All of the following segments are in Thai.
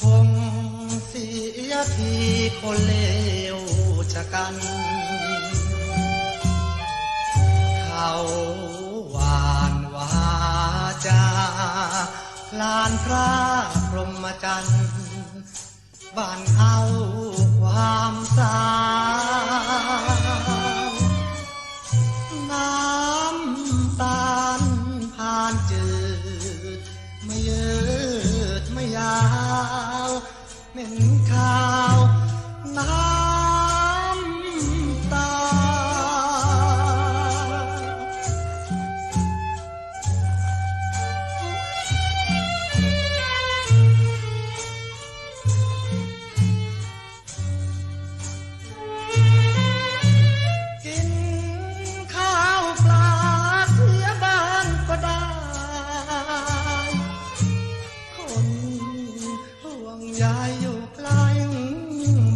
คงเสียทีคนเลวชะกัน เขาหวานวาจาลานพระพรหมจันทร์บ้านเอาความสาม ไม่ยืดไม่ยาวเหม็นข้าว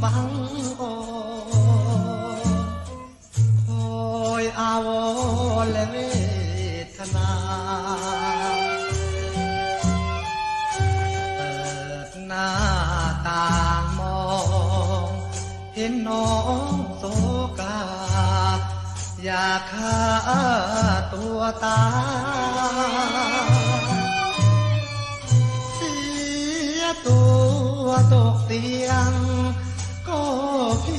บางออคอยอาวรและเวทนาเปิดหน้าต่างมอง เห็นน้องโศกาอยากฆ่าตัวตายเสียตัวตกเตียง ก็เพี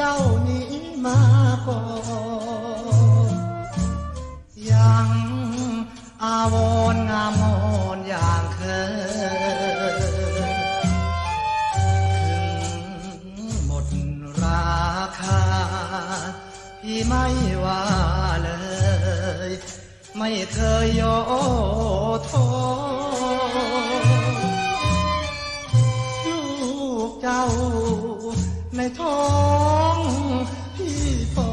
เจ้านี้มาก่อนยังอาวรณ์งามงอนอย่างเคยถึงหมดราคา พี่ไม่ว่าเลย ไม่เคยโยโทลูกเจ้าในท้อ 地方